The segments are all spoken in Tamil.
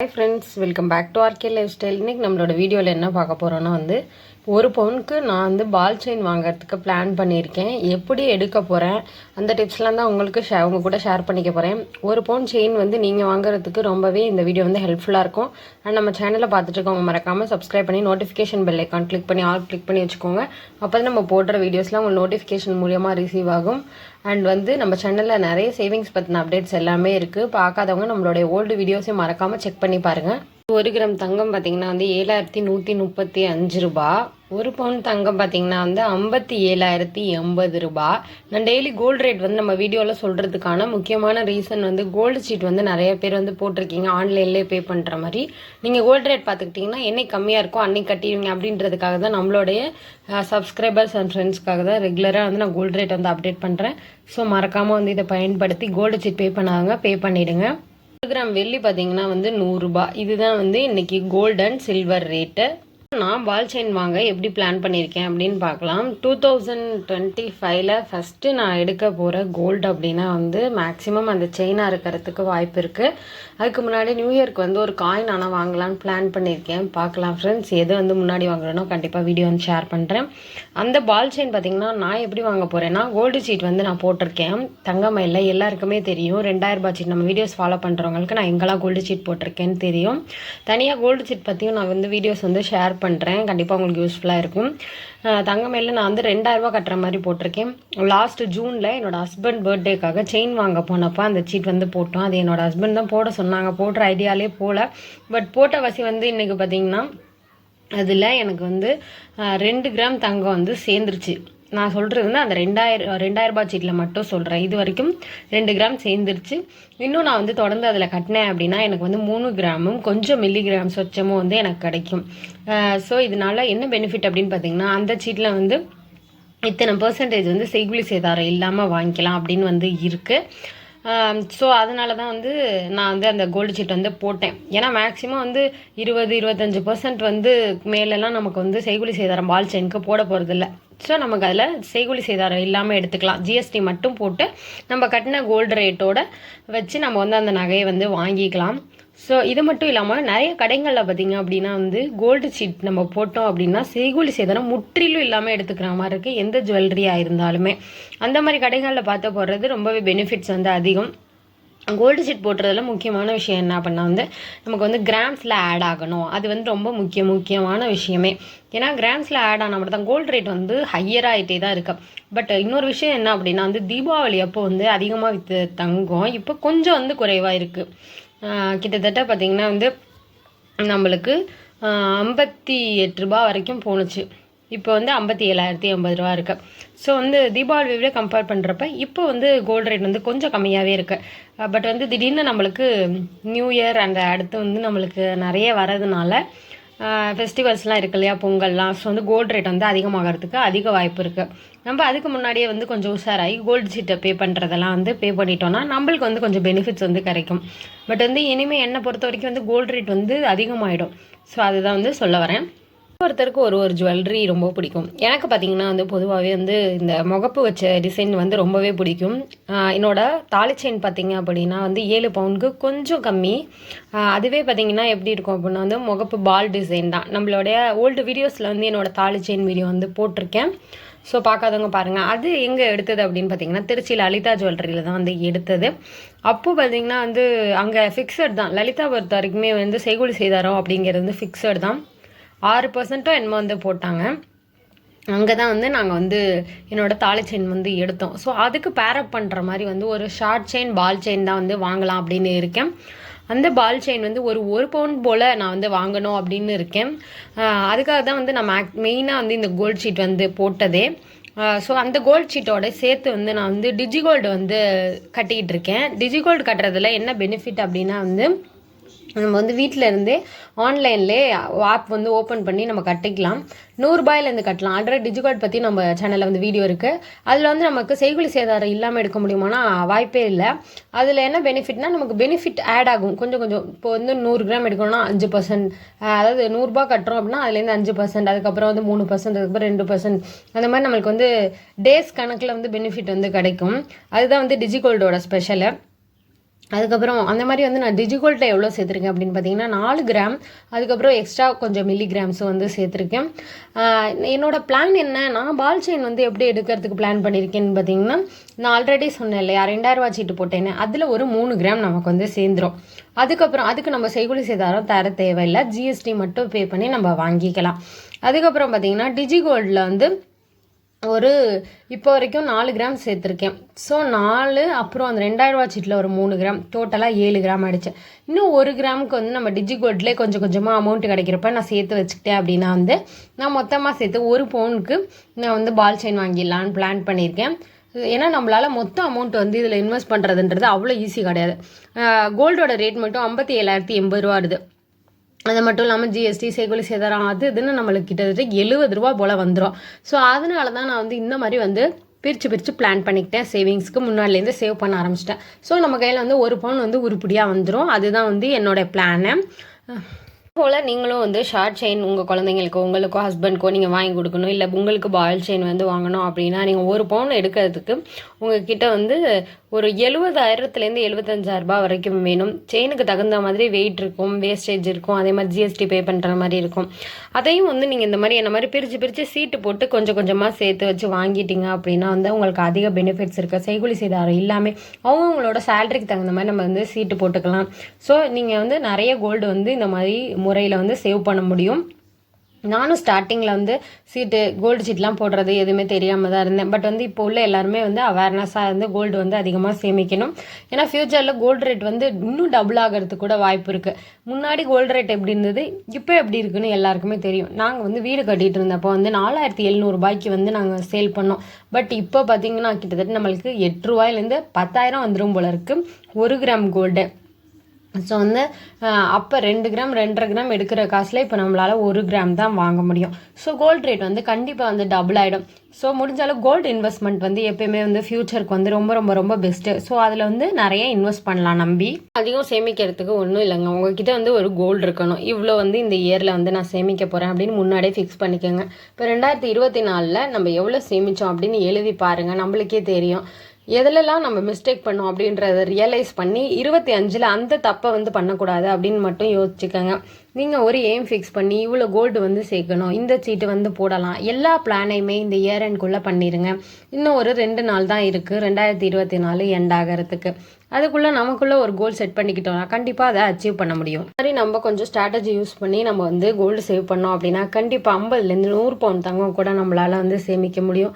Hi friends welcome back to RK life style இன்னைக்கு நம்மளோட வீடியோவில் என்ன பார்க்க போகிறோன்னா வந்து ஒரு பவுனுக்கு நான் வந்து பால் செயின் வாங்குறதுக்கு பிளான் பண்ணியிருக்கேன். எப்படி எடுக்க போகிறேன் அந்த டிப்ஸ்லாம் தான் உங்களுக்கு ஷே உங்கள் கூட ஷேர் பண்ணிக்க போகிறேன் ஒரு பவுன் செயின் வந்து நீங்கள் வாங்குறதுக்கு ரொம்பவே இந்த வீடியோ வந்து ஹெல்ப்ஃபுல்லாக இருக்கும். அண்ட் நம்ம சேனலை பார்த்துட்டு இருக்கவங்க மறக்காமல் சப்ஸ்கிரைப் பண்ணி நோட்டிஃபிகேஷன் பெல் ஐக்கான் கிளிக் பண்ணி ஆல் கிளிக் பண்ணி வச்சுக்கோங்க. அப்போ தான் நம்ம போடுற வீடியோஸ்லாம் உங்களுக்கு நோட்டிஃபிகேஷன் மூலியமாக ரிசீவ் ஆகும். அண்ட் வந்து நம்ம சேனலில் நிறைய சேவிங்ஸ் பற்றின அப்டேட்ஸ் எல்லாமே இருக்குது பார்க்காதவங்க நம்மளுடைய ஓல்டு வீடியோஸையும் மறக்காமல் செக் பண்ணி பாருங்கள் ஒரு கிராம் தங்கம் பார்த்தீங்கன்னா வந்து ஏழாயிரத்தி நூற்றி முப்பத்தி அஞ்சு ரூபா. ஒரு பவுன் தங்கம் பார்த்தீங்கன்னா வந்து ஐம்பத்தி ஏழாயிரத்தி எண்பது ரூபா. நான் டெய்லி கோல்டு ரேட் வந்து நம்ம வீடியோவில் சொல்கிறதுக்கான முக்கியமான ரீசன் வந்து கோல்டு சீட் வந்து நிறைய பேர் வந்து போட்டிருக்கீங்க. ஆன்லைன்லேயே பே பண்ணுற மாதிரி. நீங்கள் கோல்டு ரேட் பார்த்துக்கிட்டிங்கன்னா என்னைக்கு கம்மியாக இருக்கோ அன்னைக்கு கட்டிடுவீங்க அப்படின்றதுக்காக தான் நம்மளுடைய சப்ஸ்கிரைபர்ஸ் அண்ட் ஃப்ரெண்ட்ஸ்க்காக தான் ரெகுலராக வந்து நான் கோல்டு ரேட் வந்து அப்டேட் பண்ணுறேன் ஸோ மறக்காமல் வந்து இதை பயன்படுத்தி கோல்டு சீட் பே பண்ணாங்க பே பண்ணிவிடுங்க கிராம் வெள்ளி பார்த்தீங்கன்னா வந்து நூறுரூபா இதுதான் வந்து இன்னைக்கு கோல்டன் சில்வர் ரேட்டு நான் பால் செயின் வாங்க எப்படி பிளான் பண்ணியிருக்கேன் அப்படின்னு பார்க்கலாம். டூ தௌசண்ட் டுவெண்ட்டி ஃபைவ்ல ஃபஸ்ட்டு நான் எடுக்க போகிற கோல்டு அப்படின்னா வந்து மேக்ஸிமம் அந்த செயினாக இருக்கிறதுக்கு வாய்ப்பு இருக்குது அதுக்கு முன்னாடி நியூ இயர்க்கு வந்து ஒரு காயின் ஆனால் வாங்கலாம்னு பிளான் பண்ணியிருக்கேன். பார்க்கலாம் ஃப்ரெண்ட்ஸ் எது வந்து முன்னாடி வாங்குறேனோ கண்டிப்பாக வீடியோ வந்து ஷேர் பண்ணுறேன் அந்த பால் செயின் பார்த்தீங்கன்னா நான் எப்படி வாங்க போகிறேன்னா கோல்டு சீட் வந்து நான் போட்டிருக்கேன். தங்கமயில எல்லாருக்குமே தெரியும். ரெண்டாயிரரூபா சீட் நம்ம வீடியோஸ் ஃபாலோ பண்ணுறவங்களுக்கு நான் எங்கெல்லாம் கோல்டு சீட் போட்டிருக்கேன்னு தெரியும். தனியாக கோல்டு சீட் பற்றியும் நான் வந்து வீடியோஸ் வந்து ஷேர் பண்ணுறேன் கண்டிப்பாக உங்களுக்கு யூஸ்ஃபுல்லாக இருக்கும். தங்கமேல நான் வந்து ரெண்டாயிரரூபா கட்டுற மாதிரி போட்டிருக்கேன். லாஸ்ட் ஜூனில் என்னோட ஹஸ்பண்ட் பர்த்டேக்காக செயின் வாங்க போனப்போ அந்த சீட் வந்து போட்டோம். அது என்னோட ஹஸ்பண்ட் தான் போட சொன்னாங்க. போடுற ஐடியாலே போகல பட் போட்ட வசி வந்து இன்றைக்கி பார்த்தீங்கன்னா அதில் எனக்கு வந்து ரெண்டு கிராம் தங்கம் வந்து சேர்ந்துருச்சு. நான் சொல்கிறது வந்து அந்த ரெண்டாயிரம் ரெண்டாயிரம் ரூபாய் சீட்டில் மட்டும் சொல்கிறேன் இது வரைக்கும் ரெண்டு கிராம் சேர்ந்துருச்சு. இன்னும் நான் வந்து தொடர்ந்து அதில் கட்டினேன் அப்படின்னா எனக்கு வந்து மூணு கிராமும் கொஞ்சம் மில்லி கிராம் சொச்சமும் வந்து எனக்கு கிடைக்கும். ஸோ இதனால என்ன பெனிஃபிட் அப்படின்னு பார்த்தீங்கன்னா அந்த சீட்டில் வந்து இத்தனை பர்சன்டேஜ் வந்து செய்குலி சேதாரம் இல்லாமல் வாங்கிக்கலாம் அப்படின்னு வந்து இருக்குது ஸோ அதனால தான் வந்து நான் வந்து அந்த கோல்டு சீட் வந்து போட்டேன். ஏன்னா மேக்ஸிமம் வந்து இருபது இருபத்தஞ்சி பர்சன்ட் வந்து மேலெல்லாம் நமக்கு வந்து செய்குலி சேதாரம் பால் செயினுக்கு போட போகிறதில்ல ஸோ நமக்கு அதில் செய்குலி சேதாரம் இல்லாமல் எடுத்துக்கலாம். ஜிஎஸ்டி மட்டும் போட்டு நம்ம கட்டின கோல்டு ரேட்டோட வச்சு நம்ம வந்து அந்த நகையை வந்து வாங்கிக்கலாம். ஸோ இது மட்டும் இல்லாமல் நிறைய கடைகளில் பார்த்தீங்க அப்படின்னா வந்து கோல்டு சீட் நம்ம போட்டோம் அப்படின்னா செய்கூலி சேதனம் முற்றிலும் இல்லாமல் எடுத்துக்கிற மாதிரி இருக்குது எந்த ஜுவல்லரியாக இருந்தாலுமே. அந்த மாதிரி கடைகளில் பார்த்து போடுறது ரொம்பவே பெனிஃபிட்ஸ் வந்து அதிகம். கோல்டு சீட் போட்டுறதுல முக்கியமான விஷயம் என்ன பண்ணால் வந்து நமக்கு வந்து கிராம்ஸில் ஆட் ஆகணும். அது வந்து ரொம்ப முக்கிய முக்கியமான விஷயமே. ஏன்னா கிராம்ஸில் ஆட் ஆனால் மட்டும் தான் கோல்டு ரேட் வந்து ஹையர் ஆகிட்டே தான் இருக்கு. பட் இன்னொரு விஷயம் என்ன அப்படின்னா வந்து தீபாவளி அப்போ வந்து அதிகமாக விற்று தங்கம். இப்போ கொஞ்சம் வந்து குறைவாக இருக்குது கிட்டத்தட்ட பார்த்திங்கன்னா வந்து நம்மளுக்கு ஐம்பத்தி எட்டு ரூபா வரைக்கும் போணுச்சு. இப்போ வந்து ஐம்பத்தி ஏழாயிரத்தி ஐம்பது ரூபா இருக்கு. ஸோ வந்து தீபாவளி விட கம்பேர் பண்ணுறப்ப இப்போ வந்து கோல்டு ரேட் வந்து கொஞ்சம் கம்மியாகவே இருக்கு. பட் வந்து திடீர்னு நம்மளுக்கு நியூ இயர் அண்ட் அடுத்து வந்து நம்மளுக்கு நிறைய வரதுனால ஃபெஸ்டிவல்ஸ்லாம் இருக்கு இல்லையா பொங்கல்லாம். ஸோ வந்து கோல்டு ரேட் வந்து அதிகமாகிறதுக்கு அதிக வாய்ப்பு இருக்குது நம்ம அதுக்கு முன்னாடியே வந்து கொஞ்சம் உஷாராகி கோல்டு சீட்டை பே பண்ணுறதெல்லாம் வந்து பே பண்ணிட்டோம்னா நம்மளுக்கு வந்து கொஞ்சம் பெனிஃபிட்ஸ் வந்து கிடைக்கும். பட் வந்து இனிமேல் என்னை பொறுத்த வரைக்கும் வந்து கோல்டு ரேட் வந்து அதிகமாகிடும் ஸோ அதுதான் வந்து சொல்ல வரேன். ஒருத்தருக்கு ஒரு ஒரு ஜுவல்லரி ரொம்ப பிடிக்கும். எனக்கு பார்த்தீங்கன்னா வந்து பொதுவாகவே வந்து இந்த முகப்பு வச்ச டிசைன் வந்து ரொம்பவே பிடிக்கும். என்னோட தாலி செயின் பார்த்தீங்க அப்படின்னா வந்து ஏழு பவுனுக்கு கொஞ்சம் கம்மி. அதுவே பார்த்தீங்கன்னா எப்படி இருக்கும் அப்படின்னா வந்து முகப்பு பால் டிசைன் தான். நம்மளுடைய ஓல்டு வீடியோஸில் வந்து என்னோட தாலி செயின் வீடியோ வந்து போட்டிருக்கேன். ஸோ பார்க்காதவங்க பாருங்கள் அது எங்கே எடுத்தது அப்படின்னு பார்த்தீங்கன்னா திருச்சியில் லலிதா ஜுவல்லரியில் தான் வந்து எடுத்தது. அப்போ பார்த்தீங்கன்னா வந்து அங்கே ஃபிக்ஸட் தான். லலிதா பொறுத்த வரைக்குமே வந்து செய்கூலி செய்தாரம் அப்படிங்கிறது வந்து ஃபிக்ஸட் தான். ஆறு பர்சன்ட்டோ என்னமோ வந்து போட்டாங்க. அங்கே தான் வந்து நாங்கள் வந்து என்னோட தாலி செயின் வந்து எடுத்தோம். ஸோ அதுக்கு பேரப் பண்ணுற மாதிரி வந்து ஒரு ஷார்ட் செயின் பால் செயின் தான் வந்து வாங்கலாம் அப்படின்னு இருக்கேன். அந்த பால் செயின் வந்து ஒரு ஒரு பவுன் போல் நான் வந்து வாங்கணும் அப்படின்னு இருக்கேன். அதுக்காக தான் வந்து நான் மேக் மெயினாக வந்து இந்த கோல்ட் ஷீட் வந்து போட்டதே. ஸோ அந்த கோல்ட் ஷீட்டோட சேர்த்து வந்து நான் வந்து டிஜிகோல்டு வந்து கட்டிக்கிட்டு இருக்கேன். டிஜிகோல்டு கட்டுறதுல என்ன பெனிஃபிட் அப்படின்னா வந்து நம்ம வந்து வீட்டில் இருந்தே ஆன்லைன்லே ஆப் வந்து ஓப்பன் பண்ணி நம்ம கட்டிக்கலாம். நூறுரூபாயிலேருந்து கட்டலாம். ஆல்ரெடி டிஜிகார்ட் பற்றி நம்ம சேனலில் வந்து வீடியோ இருக்குது அதில் வந்து நமக்கு செய்குலி சேதாரம் இல்லாமல் எடுக்க முடியுமானா வாய்ப்பே இல்லை. அதில் என்ன பெனிஃபிட்னா நமக்கு பெனிஃபிட் ஆட் ஆகும். கொஞ்சம் கொஞ்சம். இப்போ வந்து நூறு கிராம் எடுக்கணும்னா அஞ்சு பர்சன்ட் அதாவது நூறுரூபா கட்டுறோம் அப்படின்னா அதுலேருந்து அஞ்சு பர்சன்ட் அதுக்கப்புறம் வந்து மூணு பர்சன்ட் அதுக்கப்புறம் ரெண்டு பர்சன்ட் அந்த மாதிரி நம்மளுக்கு வந்து டேஸ் கணக்கில் வந்து பெனிஃபிட் வந்து கிடைக்கும். அதுதான் வந்து டிஜிகோல்டோட ஸ்பெஷலு அதுக்கப்புறம் அந்த மாதிரி வந்து நான் டிஜிகோல்ட்டில் எவ்வளோ சேர்த்துருக்கேன் அப்படின்னு பார்த்தீங்கன்னா நாலு கிராம் அதுக்கப்புறம் எக்ஸ்ட்ரா கொஞ்சம் மில்லிகிராம்ஸும் வந்து சேர்த்துருக்கேன். என்னோட பிளான் என்ன? நான் பால் செயின் வந்து எப்படி எடுக்கிறதுக்கு பிளான் பண்ணியிருக்கேன்னு பார்த்தீங்கன்னா நான் ஆல்ரெடி சொன்னேன் இல்லையா ரெண்டாயிரரூவா சீட்டு போட்டேன்னு. அதில் ஒரு மூணு கிராம் நமக்கு வந்து சேர்ந்துரும். அதுக்கப்புறம் அதுக்கு நம்ம செய்குலி சேதாரம் தர தேவையில்லை. ஜிஎஸ்டி மட்டும் பே பண்ணி நம்ம வாங்கிக்கலாம். அதுக்கப்புறம் பார்த்தீங்கன்னா டிஜிகோல்டில் வந்து ஒரு இப்போ வரைக்கும் நாலு கிராம் சேர்த்துருக்கேன். ஸோ நாலு அப்புறம் அந்த ரெண்டாயிரரூவா சீட்டில் ஒரு மூணு கிராம். டோட்டலாக ஏழு கிராம் ஆயிடுச்சு. இன்னும் ஒரு கிராமுக்கு வந்து நம்ம டிஜிகோல்ட்லேயே கொஞ்சம் கொஞ்சமாக அமௌண்ட் கிடைக்கிறப்ப நான் சேர்த்து வச்சுக்கிட்டேன் அப்படின்னா வந்து நான் மொத்தமாக சேர்த்து ஒரு பவுனுக்கு நான் வந்து பால் செயின் வாங்கிடலான்னு பிளான் பண்ணியிருக்கேன். ஏன்னா நம்மளால் மொத்த அமௌண்ட் வந்து இதில் இன்வெஸ்ட் பண்ணுறதுன்றது அவ்வளோ ஈஸி கிடையாது. கோல்டோட ரேட் மட்டும் ஐம்பத்தி ஏழாயிரத்தி எண்பது ரூபா வருது. அது மட்டும் இல்லாமல் ஜிஎஸ்டி சேகுலி சேதாரம் அது இதுன்னு நம்மளுக்கு கிட்டத்தட்ட எழுபது ரூபா போல் வந்துடும் ஸோ அதனால தான் நான் வந்து இந்த மாதிரி வந்து பிரித்து பிரித்து பிளான் பண்ணிக்கிட்டேன். சேவிங்ஸ்க்கு முன்னாடிலேருந்து சேவ் பண்ண ஆரம்பிச்சிட்டேன். ஸோ நம்ம கையில் வந்து ஒரு பவுன் வந்து உருப்படியாக வந்துடும் அதுதான் வந்து என்னோட பிளானு போல் நீங்களும் வந்து ஷார்ட் செயின் உங்கள் குழந்தைங்களுக்கு உங்களுக்கோ ஹஸ்பண்ட்க்கோ நீங்கள் வாங்கி கொடுக்கணும். இல்லை உங்களுக்கு பால் செயின் வந்து வாங்கணும் அப்படின்னா நீங்கள் ஒரு பவுன் எடுக்கிறதுக்கு உங்ககிட்ட வந்து ஒரு எழுபதாயிரத்துலேருந்து எழுபத்தஞ்சாயிரம் ரூபாய் வரைக்கும் வேணும். செயினுக்கு தகுந்த மாதிரி வெயிட் இருக்கும் வேஸ்டேஜ் இருக்கும் அதே மாதிரி ஜிஎஸ்டி பே பண்ணுற மாதிரி இருக்கும். அதையும் வந்து நீங்கள் இந்த மாதிரி என்ன மாதிரி பிரித்து பிரித்து சீட்டு போட்டு கொஞ்சம் கொஞ்சமாக சேர்த்து வச்சு வாங்கிட்டீங்க அப்படின்னா வந்து உங்களுக்கு அதிக பெனிஃபிட்ஸ் இருக்குது செய்கூலி செய்தாரம் இல்லாமல் அவங்கவுங்களோட சேலரிக்கு தகுந்த மாதிரி நம்ம வந்து சீட்டு போட்டுக்கலாம். ஸோ நீங்கள் வந்து நிறைய கோல்டு வந்து இந்த மாதிரி முறையில் வந்து சேவ் பண்ண முடியும். நானும் ஸ்டார்டிங்கில் வந்து சீட்டு கோல்டு சீட்லாம் போடுறது எதுவுமே தெரியாமல் தான் இருந்தேன். பட் வந்து இப்போ உள்ள எல்லாருமே வந்து அவேர்னஸாக இருந்து கோல்டு வந்து அதிகமாக சேமிக்கணும். ஏன்னா ஃப்யூச்சரில் கோல்டு ரேட் வந்து இன்னும் டபுள் ஆகிறதுக்கு கூட வாய்ப்பு இருக்குது முன்னாடி கோல்டு ரேட் எப்படி இருந்தது? இப்போ எப்படி இருக்குன்னு எல்லாருக்குமே தெரியும். நாங்கள் வந்து வீடு கட்டிகிட்டு இருந்தப்போ வந்து நாலாயிரத்தி எழுநூறுபாய்க்கு வந்து நாங்கள் சேல் பண்ணோம். பட் இப்போ பார்த்தீங்கன்னா கிட்டத்தட்ட நம்மளுக்கு எட்டு ரூபாயிலேருந்து பத்தாயிரம் வந்துடும் போல இருக்குது ஒரு கிராம் கோல்டு ஸோ வந்து அப்போ ரெண்டு கிராம் ரெண்டரை கிராம் எடுக்கிற காசில் இப்போ நம்மளால் ஒரு கிராம் தான் வாங்க முடியும். ஸோ கோல்டு ரேட் வந்து கண்டிப்பாக வந்து டபுள் ஆகிடும் ஸோ முடிஞ்சாலும் கோல்டு இன்வெஸ்ட்மெண்ட் வந்து எப்பயுமே வந்து ஃப்யூச்சருக்கு வந்து ரொம்ப ரொம்ப ரொம்ப பெஸ்ட்டு ஸோ அதில் வந்து நிறைய இன்வெஸ்ட் பண்ணலாம் நம்பி. அதிகம் சேமிக்கிறதுக்கு ஒன்றும் இல்லைங்க. உங்ககிட்ட வந்து ஒரு கோல்டு இருக்கணும். இவ்வளோ வந்து இந்த இயரில் வந்து நான் சேமிக்க போகிறேன் அப்படின்னு முன்னாடியே ஃபிக்ஸ் பண்ணிக்கோங்க. இப்போ ரெண்டாயிரத்தி இருபத்தி நாலில் நம்ம எவ்வளோ சேமித்தோம் அப்படின்னு எழுதி பாருங்கள் நம்மளுக்கே தெரியும். எதுலலாம் நம்ம மிஸ்டேக் பண்ணோம் அப்படின்றத ரியலைஸ் பண்ணி இருபத்தி அஞ்சில் அந்த தப்பை வந்து பண்ணக்கூடாது அப்படின்னு மட்டும் யோசிச்சுக்கோங்க. நீங்கள் ஒரு எய்ம் ஃபிக்ஸ் பண்ணி இவ்வளோ கோல்டு வந்து சேர்க்கணும் இந்த சீட்டு வந்து போடலாம் எல்லா பிளானையுமே இந்த இயர் எண்ட்குள்ளே பண்ணிடுங்க இன்னும் ஒரு ரெண்டு நாள் தான் இருக்குது ரெண்டாயிரத்தி இருபத்தி நாலு எண்ட் ஆகிறதுக்கு. அதுக்குள்ளே நமக்குள்ளே ஒரு கோல் செட் பண்ணிக்கிட்டோம்னா கண்டிப்பாக அதை அச்சீவ் பண்ண முடியும். மாதிரி நம்ம கொஞ்சம் ஸ்ட்ராட்டஜி யூஸ் பண்ணி நம்ம வந்து கோல்டு சேவ் பண்ணோம் அப்படின்னா கண்டிப்பாக ஐம்பதுலேருந்து நூறு பவுன் தங்கம் கூட நம்மளால் வந்து சேமிக்க முடியும்.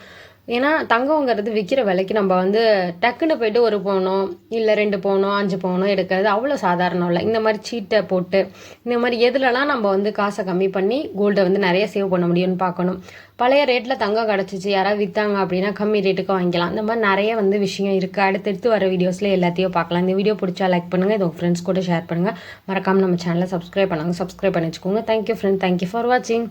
ஏன்னா தங்கங்கிறது விற்கிற விலைக்கு நம்ம வந்து டக்குன்னு போயிட்டு ஒரு பவுனோ இல்லை ரெண்டு பவுனோ அஞ்சு பவுனோ எடுக்கிறது அவ்வளோ சாதாரணம் இல்லை. இந்த மாதிரி சீட்டை போட்டு இந்த மாதிரி எதுலலாம் நம்ம வந்து காசை கம்மி பண்ணி கோல்டை வந்து நிறைய சேவ் பண்ண முடியும்னு பார்க்கணும். பழைய ரேட்டில் தங்கம் கிடச்சிச்சு யாராவது விற்றாங்க அப்படின்னா கம்மி ரேட்டுக்கு வாங்கிக்கலாம். இந்த மாதிரி நிறைய வந்து விஷயம் இருக்குது அடுத்தடுத்து வர வீடியோஸில் எல்லாத்தையும் பார்க்கலாம். இந்த வீடியோ பிடிச்சா லைக் பண்ணுங்கள் இது உங்கள் ஃப்ரெண்ட்ஸ் கூட ஷேர் பண்ணுங்கள் மறக்காமல் நம்ம சேனலை சப்ஸ்கிரைப் பண்ணுங்கள் சப்ஸ்கிரைப் பண்ணி வச்சுக்கோங்க. தேங்க்யூ ஃப்ரெண்ட் தேங்க்யூ ஃபார் வாட்சிங்